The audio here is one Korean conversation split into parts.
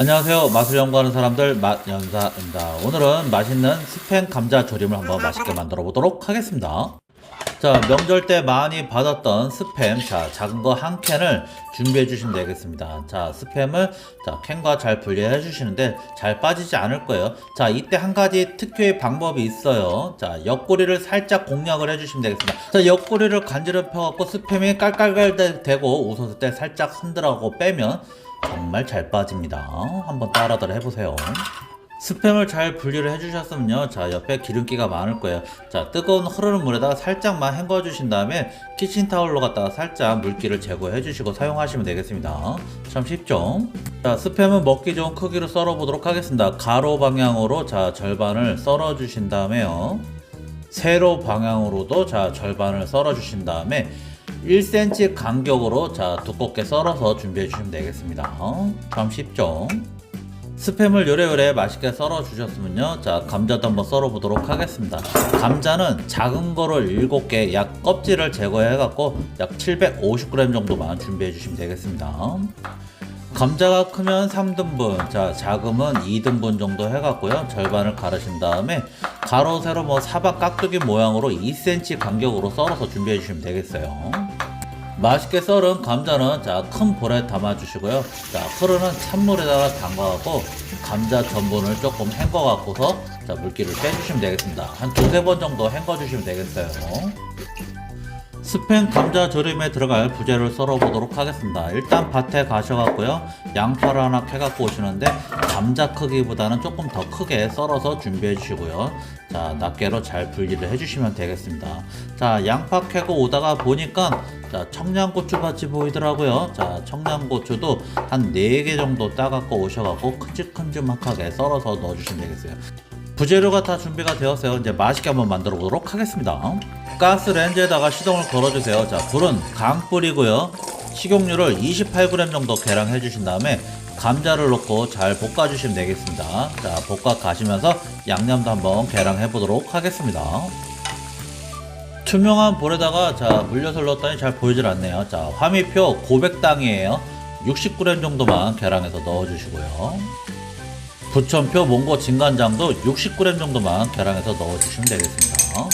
안녕하세요. 맛을 연구하는 사람들 맛연사입니다. 오늘은 맛있는 스팸 감자 조림을 한번 맛있게 만들어 보도록 하겠습니다. 자, 명절 때 많이 받았던 스팸, 자, 작은 거 한 캔을 준비해 주시면 되겠습니다. 자, 스팸을, 자, 캔과 잘 분리해 주시는데 잘 빠지지 않을 거예요. 자, 이때 한 가지 특유의 방법이 있어요. 자, 옆구리를 살짝 공략을 해 주시면 되겠습니다. 자, 옆구리를 간지럽혀 갖고 스팸이 깔깔깔 되고 웃었을 때 살짝 흔들하고 빼면 정말 잘 빠집니다. 한번 따라들 해보세요. 스팸을 잘 분리를 해주셨으면요. 자, 옆에 기름기가 많을 거예요. 자, 뜨거운 흐르는 물에다가 살짝만 헹궈 주신 다음에 키친타올로 갖다가 살짝 물기를 제거해 주시고 사용하시면 되겠습니다. 참 쉽죠? 자, 스팸은 먹기 좋은 크기로 썰어 보도록 하겠습니다. 가로 방향으로 자, 절반을 썰어 주신 다음에요. 세로 방향으로도 자, 절반을 썰어 주신 다음에 1cm 간격으로 자, 두껍게 썰어서 준비해 주시면 되겠습니다. 참 쉽죠? 스팸을 요래요래 맛있게 썰어 주셨으면요. 자, 감자도 한번 썰어 보도록 하겠습니다. 감자는 작은 거를 7개, 약 껍질을 제거해 갖고 약 750g 정도만 준비해 주시면 되겠습니다. 감자가 크면 3등분, 자, 작으면 2등분 정도 해 갖고요. 절반을 가르신 다음에 가로 세로 뭐 사각 깍두기 모양으로 2cm 간격으로 썰어서 준비해 주시면 되겠어요. 맛있게 썰은 감자는 자 큰 볼에 담아 주시고요. 자 흐르는 찬물에다가 담가갖고 감자 전분을 조금 헹궈 갖고서 자 물기를 빼주시면 되겠습니다. 한 두세 번 정도 헹궈 주시면 되겠어요. 스팸 감자 조림에 들어갈 부재를 썰어 보도록 하겠습니다. 일단 밭에 가셔갖고요. 양파를 하나 캐갖고 오시는데 감자 크기보다는 조금 더 크게 썰어서 준비해 주시고요. 자, 낱개로 잘 분리를 해주시면 되겠습니다. 자, 양파 캐고 오다가 보니까 자, 청양고추 밭이 보이더라고요. 자, 청양고추도 한 4개 정도 따갖고 오셔갖고 큼직큼직하게 썰어서 넣어주시면 되겠어요. 부재료가 다 준비가 되었어요. 이제 맛있게 한번 만들어 보도록 하겠습니다. 가스 렌즈에다가 시동을 걸어주세요. 자, 불은 강불이고요. 식용유를 28g 정도 계량해 주신 다음에 감자를 넣고 잘 볶아 주시면 되겠습니다. 자, 볶아 가시면서 양념도 한번 계량해 보도록 하겠습니다. 투명한 볼에다가 자 물엿을 넣었더니 잘 보이질 않네요. 자 화미표 고백당이에요. 60g 정도만 계량해서 넣어 주시고요. 부천표 몽고 진간장도 60g 정도만 계량해서 넣어주시면 되겠습니다.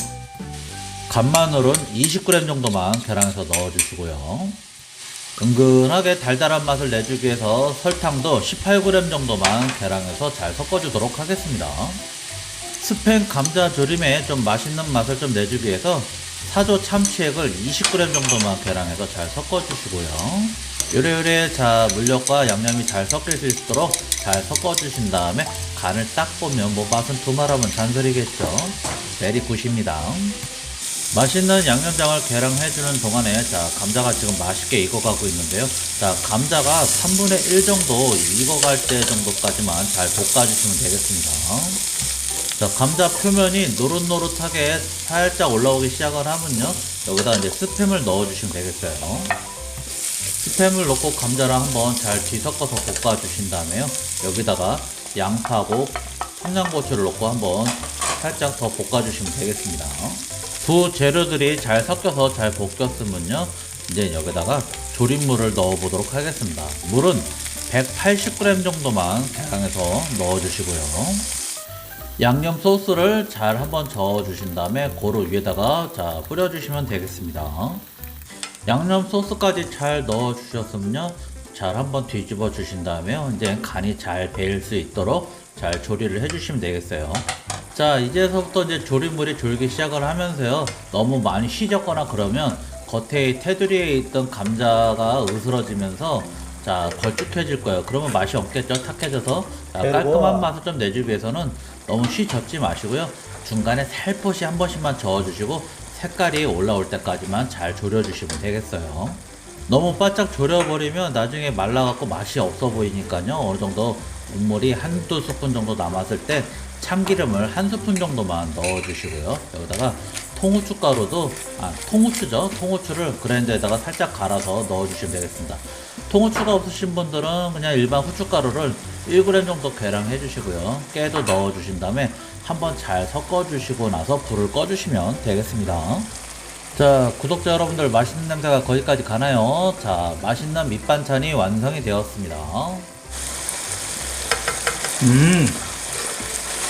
간마늘은 20g 정도만 계량해서 넣어주시고요. 은근하게 달달한 맛을 내주기 위해서 설탕도 18g 정도만 계량해서 잘 섞어주도록 하겠습니다. 스팸 감자 조림에 좀 맛있는 맛을 좀 내주기 위해서 사조 참치액을 20g 정도만 계량해서 잘 섞어주시고요. 요래요래 자 물엿과 양념이 잘 섞일 수 있도록 잘 섞어주신 다음에 간을 딱 보면 뭐 맛은 두말하면 잔소리겠죠. 베리 굿입니다. 맛있는 양념장을 계량해주는 동안에 자 감자가 지금 맛있게 익어가고 있는데요. 자 감자가 3분의 1 정도 익어갈 때 정도까지만 잘 볶아주시면 되겠습니다. 자, 감자 표면이 노릇노릇하게 살짝 올라오기 시작을 하면요. 여기다 이제 스팸을 넣어주시면 되겠어요. 스팸을 넣고 감자랑 한번 잘 뒤섞어서 볶아주신 다음에요. 여기다가 양파하고 청양고추를 넣고 한번 살짝 더 볶아주시면 되겠습니다. 두 재료들이 잘 섞여서 잘 볶였으면요. 이제 여기다가 조림물을 넣어보도록 하겠습니다. 물은 180g 정도만 계량해서 넣어주시고요. 양념 소스를 잘 한번 저어 주신 다음에 고루 위에다가 자 뿌려 주시면 되겠습니다. 양념 소스까지 잘 넣어 주셨으면요. 잘 한번 뒤집어 주신 다음에 이제 간이 잘 배일 수 있도록 잘 조리를 해 주시면 되겠어요. 자, 이제서부터 이제 조림물이 졸기 시작을 하면서요. 너무 많이 휘졌거나 그러면 겉에 테두리에 있던 감자가 으스러지면서 자 걸쭉해질 거예요. 그러면 맛이 없겠죠. 탁해져서 자, 깔끔한 맛을 좀 내주기 위해서는 너무 쉬 젓지 마시고요. 중간에 살포시 한 번씩만 저어주시고 색깔이 올라올 때까지만 잘 졸여주시면 되겠어요. 너무 바짝 졸여버리면 나중에 말라갖고 맛이 없어 보이니까요. 어느 정도 국물이 한두 스푼 정도 남았을 때 참기름을 한 스푼 정도만 넣어주시고요. 여기다가 통후추 가루도 아 통후추죠. 통후추를 그라인더에다가 살짝 갈아서 넣어주시면 되겠습니다. 통후추가 없으신 분들은 그냥 일반 후춧가루를 1g 정도 계량해 주시고요. 깨도 넣어 주신 다음에 한번 잘 섞어 주시고 나서 불을 꺼 주시면 되겠습니다. 자, 구독자 여러분들 맛있는 냄새가 거기까지 가나요? 자, 맛있는 밑반찬이 완성이 되었습니다. 음.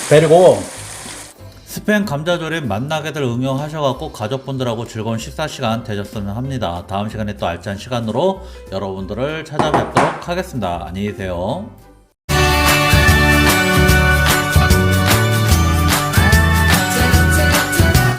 그리고 스팸 감자조림 만나게들 응용하셔갖고 가족분들하고 즐거운 식사 시간 되셨으면 합니다. 다음 시간에 또 알찬 시간으로 여러분들을 찾아뵙도록 하겠습니다. 안녕히 계세요.